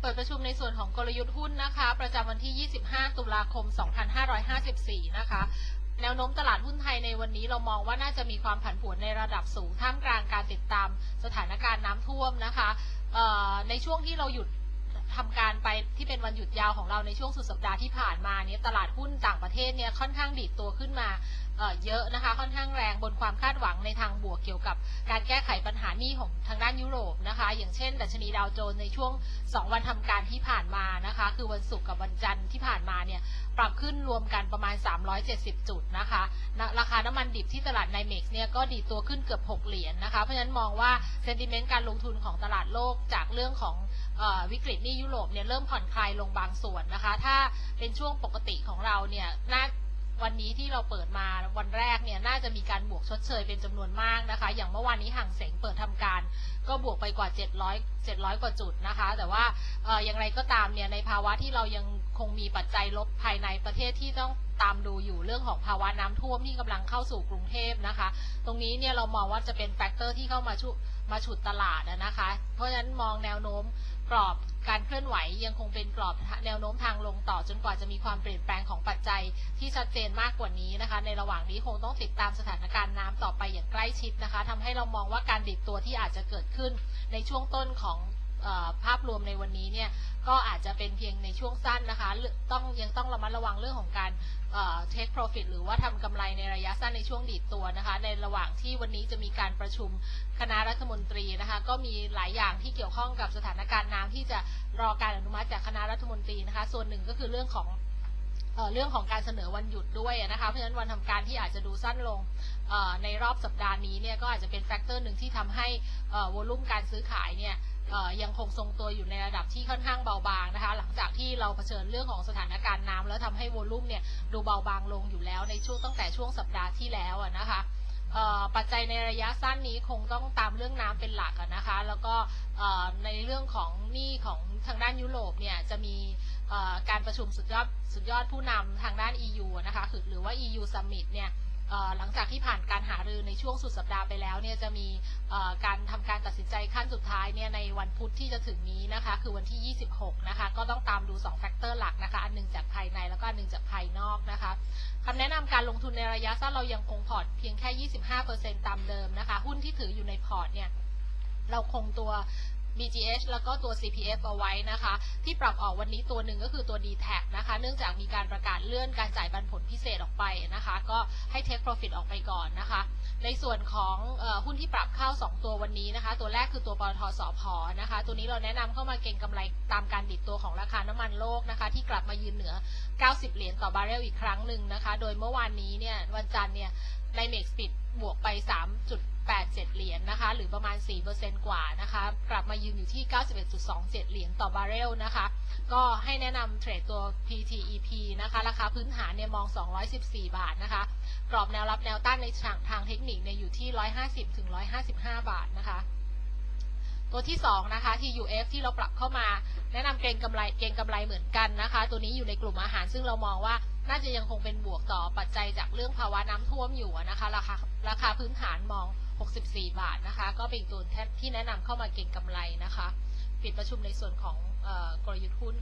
เปิดประชุมในส่วนของกลยุทธ์หุ้นนะคะ ประจำวันที่ 25 ตุลาคม 2554 นะคะ แนวโน้มตลาดหุ้นไทยในวันนี้เรามองว่าน่าจะมีความผันผวนในระดับสูงท่ามกลางการติดตามสถานการณ์น้ำท่วมนะคะในช่วงที่เราหยุด ทำการไปที่เป็นวันหยุดยาวของเราในช่วงสุดสัปดาห์ที่ผ่านมาเนี่ยตลาดหุ้นต่างประเทศเนี่ยค่อนข้างดีดตัวขึ้นมาเยอะนะคะค่อนข้างแรงบนความคาดหวังในทางบวกเกี่ยวกับการแก้ไขปัญหานี้ของทางด้านยุโรปนะคะ อย่างเช่น ดัชนีดาวโจนส์ในช่วง 2 วันทำการที่ผ่านมานะคะ คือวันศุกร์กับวันจันทร์ที่ผ่านมาเนี่ยปรับขึ้นรวมกันประมาณ 370 จุดนะคะนะราคาน้ำมันดิบที่ตลาดไนเม็กซ์เนี่ยก็ดีดตัวขึ้นเกือบ 6 เหรียญนะคะ เพราะฉะนั้นมองว่าเซนติเมนต์การลงทุนของตลาดโลกจากเรื่องของออวิกฤตนี้ยุโรปเนี่ยเริ่มผ่อนคลายลงบางส่วนนะคะ ถ้าเป็นช่วงปกติของเราเนี่ยน่าวันนี้ที่เราเปิดมาวันแรกเนี่ยน่าจะมีการบวกชดเชยเป็นจำนวนมากนะคะ อย่างเมื่อวานนี้ห่างเสงเปิดทำการ ก็บวกไปกว่า 700 700 กว่าจุดนะคะ แต่ว่าอออย่างไรก็ตามเนี่ยในภาวะที่เรายัง คงมีปัจจัยลบภายในประเทศที่ต้องตามดูอยู่เรื่องของภาวะน้ำท่วมที่กำลังเข้าสู่กรุงเทพนะคะ ตรงนี้เนี่ยเรามองว่าจะเป็นแฟกเตอร์ที่เข้ามาชุมาฉุดตลาดนะคะ เพราะฉะนั้นมองแนวโน้มกรอบการเคลื่อนไหวยังคงเป็นกรอบแนวโน้มทางลงต่อจนกว่าจะมีความเปลี่ยนแปลงของปัจจัยที่ชัดเจนมากกว่านี้นะคะ ในระหว่างนี้คงต้องติดตามสถานการณ์น้ำต่อไปอย่างใกล้ชิดนะคะทำให้เรามองว่าการดิดตัวที่อาจจะเกิดขึ้นในช่วงต้นของ ภาพรวมในวันนี้เนี่ยก็อาจจะเป็นเพียงในช่วงสั้นนะคะต้องยังต้องระมัดระวังเรื่องของการเอ่อ take profit หรือว่าทำกำไรในระยะสั้นในช่วงดีดตัวนะคะ ในระหว่างที่วันนี้จะมีการประชุมคณะรัฐมนตรีนะคะ ก็มีหลายอย่างที่เกี่ยวข้องกับสถานการณ์น้ำที่จะรอการอนุมัติจากคณะรัฐมนตรีนะคะ ส่วนหนึ่งก็คือเรื่องของเรื่องของการเสนอวันหยุดด้วยนะคะ เพราะฉะนั้นวันทำการที่อาจจะดูสั้นลงในรอบสัปดาห์นี้เนี่ยก็อาจจะเป็นแฟกเตอร์หนึ่งที่ทำให้วอลุ่มการซื้อขายเนี่ย ยังคงทรงตัวอยู่ในระดับที่ค่อนข้างเบาบางนะคะ หลังจากที่เราเผชิญเรื่องของสถานการณ์น้ำแล้วทำให้วอลุ่มเนี่ยดูเบาบางลงอยู่แล้วในช่วงตั้งแต่ช่วงสัปดาห์ที่แล้วนะคะปัจจัยในระยะสั้นนี้คงต้องตามเรื่องน้ำเป็นหลักนะคะ แล้วก็ในเรื่องของหนี้ของทางด้านยุโรปเนี่ยจะมีการประชุมสุดยอดสุดยอดผู้นำทางด้าน EU อะนะคะคือหรือว่า EU Summit เนี่ย หลังจากที่ผ่านการหารือในช่วงสุดสัปดาห์ไปแล้วเนี่ยจะมีการทำการตัดสินใจขั้นสุดท้ายเนี่ยในวันพุธที่จะถึงนี้นะคะคือวันที่ 26 นะคะก็ต้องตามดู2แฟกเตอร์หลักนะคะอันหนึงจากภายในแล้วก็อันหนึงจากภายนอกนะคะคำแนะนำการลงทุนในระยะสั้นเรายังคงพอร์ตเพียงแค่ 25%ตามเดิมนะคะ หุ้นที่ถืออยู่ในพอร์ตเนี่ยเราคงตัว BGH แล้วก็ตัว CPF เอาไว้นะคะ ที่ปรับออกวันนี้ตัวหนึ่งก็คือตัว d t a c นะคะ เนื่องจากมีการประกาศเลื่อนการจ่ายปันผลพิเศษออกไปนะคะ ก็ให้ take profit ออกไปก่อนนะคะ ในส่วนของอหุ้นที่ปรับเข้า 2 ตัววันนี้นะคะ ตัวแรกคือตัวปตทสพนะคะ ตัวนี้เราแนะนำเข้ามาเก็งกำไรตามการดิดตัวของราคาน้ำมันโลกนะคะ ที่กลับมายืนเหนือ 90 เหรียญต่อบาร์เรลอีกครั้งหนึ่งนะคะ โดยเมื่อวานนี้เนี่ยวันจันทร์เนี่ย ในเม็กซ์ปิดบวกไป 3.87 เหรียญนะคะ หรือประมาณ 4%กว่านะคะ กลับมายืนอยู่ที่ 91.27 เหรียญต่อบาร์เรลนะคะ ก็ให้แนะนำเทรดตัว PTEP นะคะ ราคาพื้นฐานเนี่ยมอง 214 บาทนะคะ กรอบแนวรับแนวต้านในทางทางเทคนิคเนี่ยอยู่ที่ 150-155 บาทนะคะตัวที่ 2 นะคะ TUF ที่เราปรับเข้ามา แนะนำเก็งกำไรเก็งกำไรเหมือนกันนะคะ ตัวนี้อยู่ในกลุ่มอาหารซึ่งเรามองว่า น่าจะยังคงเป็นบวกต่อปัจจัยจากเรื่องภาวะน้ำท่วมอยู่นะคะราคาราคาพื้นฐานมอง 64 บาทนะคะ ก็เป็นตัวที่แนะนำเข้ามาเก็งกำไรนะคะ ปิดประชุมในส่วนของออกลยุทธ์หุ้น